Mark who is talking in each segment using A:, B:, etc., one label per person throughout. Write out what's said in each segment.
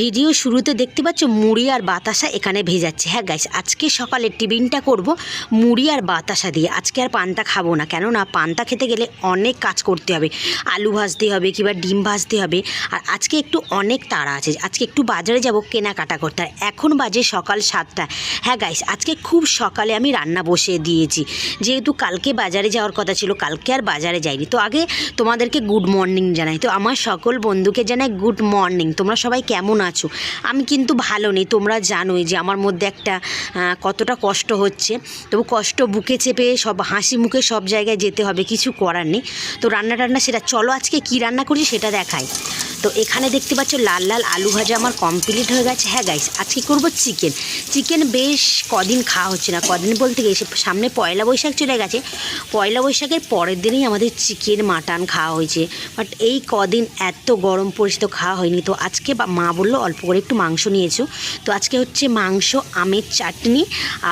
A: Video শুরুতে দেখতে পাচ্ছ মুড়ি আর বাতাসা এখানে ভেজাচ্ছে। হ্যাঁ গাইস আজকে সকালে টিফিনটা করব মুড়ি আর বাতাসা দিয়ে। আজকে আর পান্তা খাব না, কেননা পান্তা খেতে গেলে অনেক কাজ করতে হবে। আলু ভাজতে হবে কিংবা ডিম ভাজতে হবে। আর আজকে একটু অনেক তাড়া আছে। আজকে একটু বাজারে যাব কেনাকাটা করতে। আর এখন বাজে সকাল সাতটা। হ্যাঁ গাইস আজকে খুব সকালে আমি রান্না বসিয়ে দিয়েছি। যেহেতু কালকে বাজারে যাওয়ার কথা ছিল, কালকে আর বাজারে যাইনি। তো আগে তোমাদেরকে গুড মর্নিং জানাই। তো আমার সকল বন্ধুকে জানাই গুড মর্নিং তোমরা সবাই কেমন আছো। আমি কিন্তু ভালো নেই, তোমরা জানোই যে আমার মধ্যে একটা কতটা কষ্ট হচ্ছে। তবু কষ্ট বুকে চেপে সব, হাসি মুখে সব জায়গায় যেতে হবে, কিছু করার নেই। তো রান্না টান্না সেটা, চলো আজকে কি রান্না করছি সেটা দেখাই। তো এখানে দেখতে পাচ্ছ লাল লাল আলু ভাজা আমার কমপ্লিট হয়ে গেছে। হ্যাঁ গাইস আজকে করব চিকেন চিকেন বেশ কদিন খাওয়া হচ্ছে না। কদিন বলতে গেছে সামনে পয়লা বৈশাখ চলে গেছে। পয়লা বৈশাখের পরের দিনেই আমাদের চিকেন মাটন খাওয়া হয়েছে। বাট এই কদিন এত গরম পড়েছে তো খাওয়া হয়নি। তো আজকে মা বলল অল্প করে একটু মাংস নিয়েছো। তো আজকে হচ্ছে মাংস, আমের চাটনি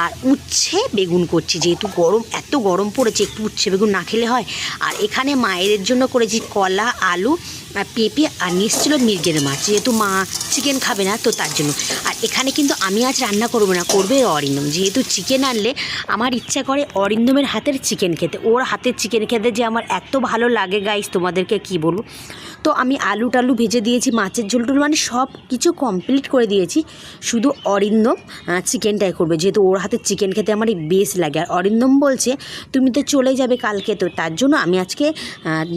A: আর উচ্ছে বেগুন করছি। যেহেতু গরম, এত গরম পড়েছে, একটু উচ্ছে বেগুন না খেলে হয়। আর এখানে মায়ের জন্য করেছি কলা, আলু পেঁপে আর নিশ্চল মির্গের মাছ যেহেতু মা চিকেন খাবে না, তো তার জন্য। আর এখানে কিন্তু আমি আজ রান্না করব না, করবে অরিন্দম। যেহেতু চিকেন আনলে আমার ইচ্ছা করে অরিন্দমের হাতের চিকেন খেতে, ওর হাতের চিকেন খেতে যে আমার এত ভালো লাগে গাইস তোমাদেরকে কি বলব? তো আমি আলু টালু ভেজে দিয়েছি, মাছের ঝোল টোল মানে সব কিছু কমপ্লিট করে দিয়েছি। শুধু অরিন্দম চিকেনটাই করবে, যেহেতু ওর হাতের চিকেন খেতে আমার বেশ লাগে। আর অরিন্দম বলছে, তুমি তো চলে যাবে কালকে, তো তার জন্য আমি আজকে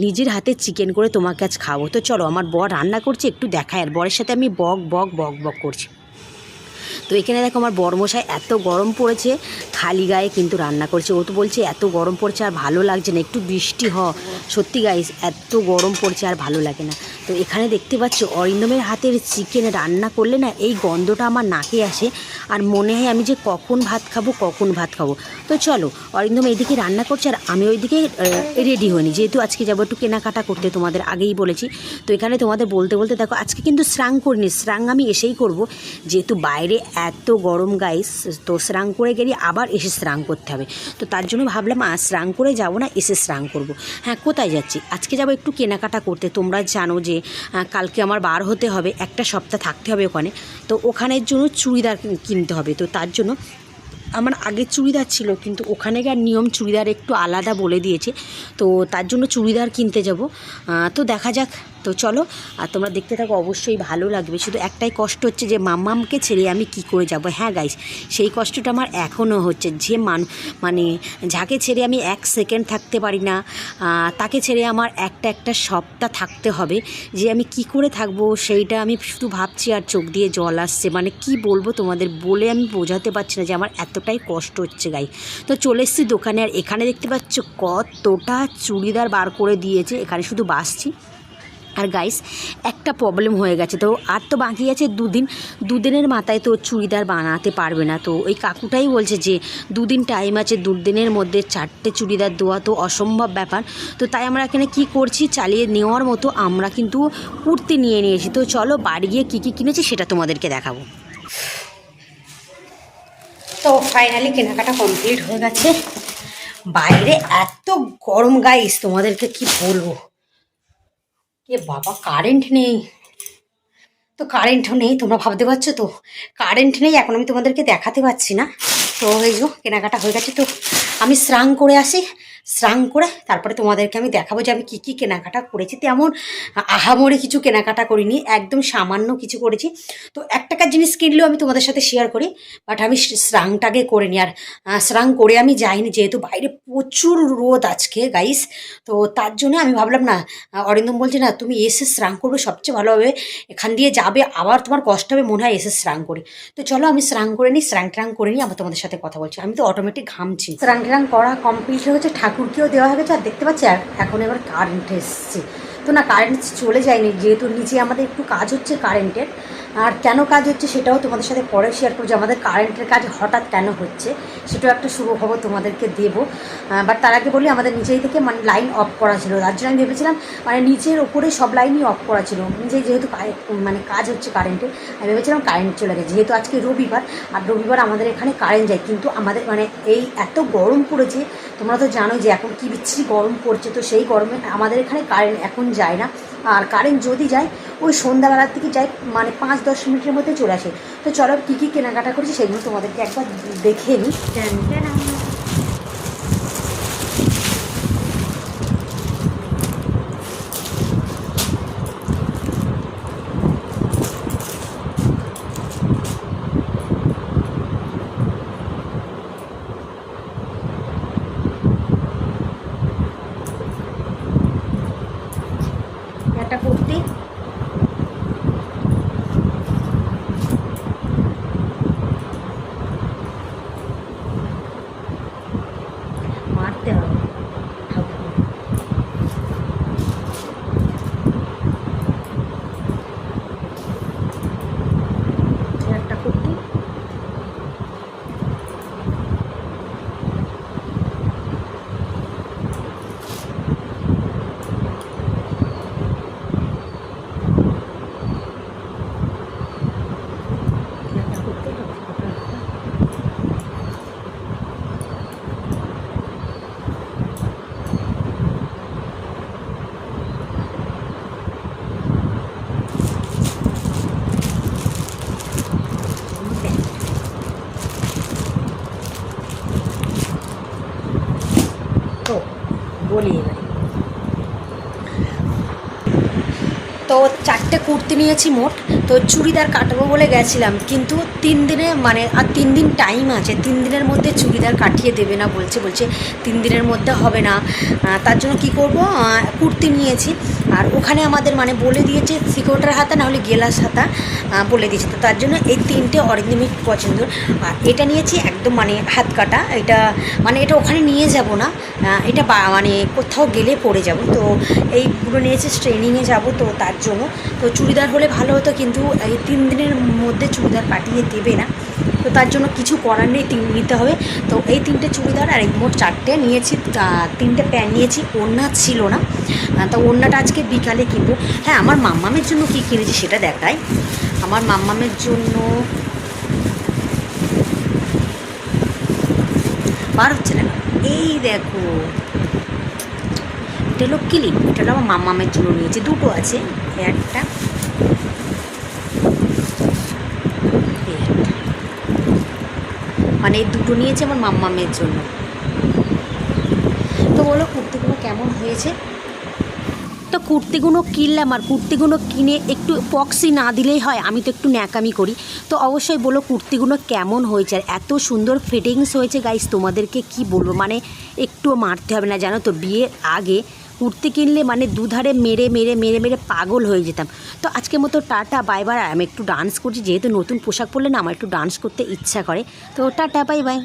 A: নিজের হাতে চিকেন করে তোমাকে আজ খাব। তো চলো, আমার বর রান্না করছে একটু দেখায়। আর বরের সাথে আমি বক বক বক বক করছি। তো এখানে দেখো আমার বরমশাই এত গরম পড়েছে, খালি গায়ে কিন্তু রান্না করছে। ও তো বলছে, এত গরম পড়ছে আর ভালো লাগছে না, একটু বৃষ্টি হ। সত্যি গাইস এত গরম পড়ছে আর ভালো লাগে না। তো এখানে দেখতে পাচ্ছ, অরিন্দমের হাতের চিকেন রান্না করলে না এই গন্ধটা আমার নাকে আসে আর মনে হয় আমি যে কখন ভাত খাব, কখন ভাত খাব। তো চলো, অরিন্দম এইদিকে রান্না করছে আর আমি ওইদিকে রেডি হইনি যেহেতু আজকে যাব একটু কেনাকাটা করতে তোমাদের আগেই বলেছি। তো এখানে তোমাদের বলতে বলতে দেখো, আজকে কিন্তু স্নান করিনি, স্নান আমি এসেই করব। যেহেতু বাইরে এত গরম গাইস তো স্নান করে গেলে আবার এসে স্নান করতে হবে। তো তার জন্য ভাবলাম আর স্নান করে যাব না, এসে স্নান করব। হ্যাঁ কোথায় যাচ্ছি? আজকে যাব একটু কেনাকাটা করতে। তোমরা জানো যে কালকে আমার বার হতে হবে, একটা সপ্তাহ থাকতে হবে ওখানে। তো ওখানের জন্য চুড়িদার কিনতে হবে। তো তার জন্য আমার আগে চুড়িদার ছিল, কিন্তু ওখানেকার নিয়ম চুড়িদার একটু আলাদা বলে দিয়েছে। তো তার জন্য চুড়িদার কিনতে যাব। তো দেখা যাক। তো চলো, আর তোমরা দেখতে থাকো, অবশ্যই ভালো লাগবে। শুধু একটাই কষ্ট হচ্ছে যে মাম্মামকে ছেড়ে আমি কি করে যাব? হ্যাঁ গাইস সেই কষ্টটা আমার এখনও হচ্ছে। যে মান মানে যাকে ছেড়ে আমি এক সেকেন্ড থাকতে পারি না তাকে ছেড়ে আমার একটা একটা সপ্তাহ থাকতে হবে। যে আমি কি করে থাকব, সেইটা আমি শুধু ভাবছি আর চোখ দিয়ে জল আসছে। মানে কি বলব তোমাদের, বলে আমি বোঝাতে পারছি না যে আমার এতটাই কষ্ট হচ্ছে গাই তো চলে এসেছি দোকানে, আর এখানে দেখতে পাচ্ছ কতটা চুড়িদার বার করে দিয়েছে। এখানে শুধু বাসছি। আর গাইস একটা প্রবলেম হয়ে গেছে তো। আর তো বাকি আছে দুদিন। দুদিনের মাথায় তো চুড়িদার বানাতে পারবে না তো। ওই কাকুটাই বলছে যে, দুদিন টাইম আছে, দুদিনের মধ্যে চারটে চুড়িদার দেওয়া তো অসম্ভব ব্যাপার। তো তাই আমরা এখানে কি করছি, চালিয়ে নেওয়ার মতো আমরা কিন্তু কুর্তি নিয়ে নিয়েছি। তো চলো বাড়ি গিয়ে কী কী কিনেছি সেটা তোমাদেরকে দেখাবো। তো ফাইনালি কেনাকাটা কমপ্লিট হয়ে গেছে। বাইরে এত গরম গাইস তোমাদেরকে কি বলব? এ বাবা কারেন্ট নেই। তো কারেন্টও নেই, তোমরা ভাবতে পারছ তো? কারেন্ট নেই, এখন আমি তোমাদেরকে দেখাতে পাচ্ছি না। তো এই যে কেনাকাটা হয়ে গেছে তো। আমি স্রাং করে আসি। স্নান করে তারপরে তোমাদেরকে আমি দেখাবো যে আমি কী কী কেনাকাটা করেছি। তেমন আহামরি কিছু কেনাকাটা করিনি, একদম সামান্য কিছু করেছি। তো এক টাকার জিনিস কিনলেও আমি তোমাদের সাথে শেয়ার করি বাট আমি স্নানটাকে করে নিই আর স্নান করে আমি যাইনি যেহেতু বাইরে প্রচুর রোদ আজকে গাইস তো তার জন্য আমি ভাবলাম না অরিন্দম বলছে, না, তুমি এসে স্নান করবে, সবচেয়ে ভালো হবে। এখান দিয়ে যাবে, আবার তোমার কষ্ট হবে, মনে হয় এসে স্নান করি। তো চলো আমি স্নান করে নিই স্নান ট্রাং করে নিই, আবার তোমাদের সাথে কথা বলছি। আমি তো অটোমেটিক ঘামছি। স্নান ট্রাং করা কমপ্লিট হয়ে গেছে ঠাকুরকেও দেওয়া হয়ে গেছে, আর দেখতে পাচ্ছি এখন এবার কারেন্ট এসছে। তো না কারেন্ট চলে যায়নি, যেহেতু নিচে আমাদের একটু কাজ হচ্ছে কারেন্টের আর কেন কাজ হচ্ছে সেটাও তোমাদের সাথে পরে শেয়ার করব। যে আমাদের কারেন্টের কাজ হঠাৎ কেন হচ্ছে, সেটাও একটা শুভ খবর তোমাদেরকে দেবো। বাট তার আগে বলি, আমাদের নিচেই থেকে মানে লাইন অফ করা ছিল। তার জন্য আমি ভেবেছিলাম মানে নিচের ওপরে সব লাইনই অফ করা ছিল। নিজে যেহেতু মানে কাজ হচ্ছে কারেন্টে আমি ভেবেছিলাম কারেন্ট চলে গেছে। যেহেতু আজকে রবিবার, আর রবিবার আমাদের এখানে কারেন্ট যায়। কিন্তু আমাদের মানে এই এত গরম পড়েছে, তোমরা তো জানো যে এখন কি বিচ্ছিরি গরম পড়ছে। তো সেই গরমে আমাদের এখানে কারেন্ট এখন যায় না। আর কারেন্ট যদি যায়, ওই সন্ধ্যাবেলার থেকে যায় মানে পাঁচ দশ মিনিটের মধ্যে চলে আসে। তো চলো কী কী কেনাকাটা করেছি সেগুলো তোমাদেরকে একবার দেখে নিই। একটা কুর্তি মারতে হবে ঠাকুর। এই একটা কুর্তি এই একটা কুর্তি একটা কুর্তি। তো বলি এবারে তো চারটে কুর্তি নিয়েছি মোট, তো চুড়িদার কাটাবো বলে গেছিলাম, কিন্তু তিন দিনে মানে আর তিন দিন টাইম আছে, তিন দিনের মধ্যে চুড়িদার কাটিয়ে দেবে না বলছে বলছে তিন দিনের মধ্যে হবে না। তার জন্য কি করব? কুর্তি নিয়েছি। আর ওখানে আমাদের মানে বলে দিয়েছে সিকোটার হাতা না হলে গেলাস হাতা বলে দিয়েছে। তো তার জন্য এই তিনটে অরিজিনাল পছন্দ। আর এটা নিয়েছি একদম মানে হাত কাটা, এটা মানে এটা ওখানে নিয়ে যাব না এটা মানে কোথাও গেলে পড়ে যাব। তো এইগুলো নিয়েছি, ট্রেনিংয়ে যাব তো তার জন্য। তো চুড়িদার হলে ভালো হতো, কিন্তু এই তিন দিনের মধ্যে চুড়িদার কাটিয়ে দেবে না। তো তার জন্য কিছু করার নেই, তিন নিতে হবে। তো এই তিনটে চুড়িদার আর মোট চারটে নিয়েছি তিনটে প্যান্ট নিয়েছি, ওড়না ছিল না। তো ওড়নাটা আজকে বিকালে কিনবো। হ্যাঁ আমার মাম্মামের জন্য কী কিনেছি সেটা দেখাই। আমার মাম্মামের জন্য বার হচ্ছে না। এই দেখো, এটা হলো ক্লিপ, এটা আমার মাম্মামের জন্য নিয়েছি। দুটো আছে, একটা এই একটা। মানে দুটো নিয়েছি আমার মাম্মামের জন্য। তো বলো, কুর্তিগুলো কেমন হয়েছে? তো কুর্তিগুলো কিনলাম আর কুর্তিগুলো কিনে একটু পক্সি না দিলেই হয়, আমি তো একটু ন্যাকামি করি। তো অবশ্যই বলো, কুর্তিগুলো কেমন হয়েছে? আর এত সুন্দর ফিটিংস হয়েছে গাইস তোমাদেরকে কি বলব? মানে একটুও মারতে হবে না, জানো তো, বিয়ের আগে কুর্তি কিনলে মানে দুধারে মেরে মেরে মেরে মেরে পাগল হয়ে যেতাম। তো আজকের মতো টাটা বাই বাই আমি একটু ডান্স করছি, যেহেতু নতুন পোশাক পরলে না, আমার একটু ডান্স করতে ইচ্ছা করে। তো টাটা বাই বাই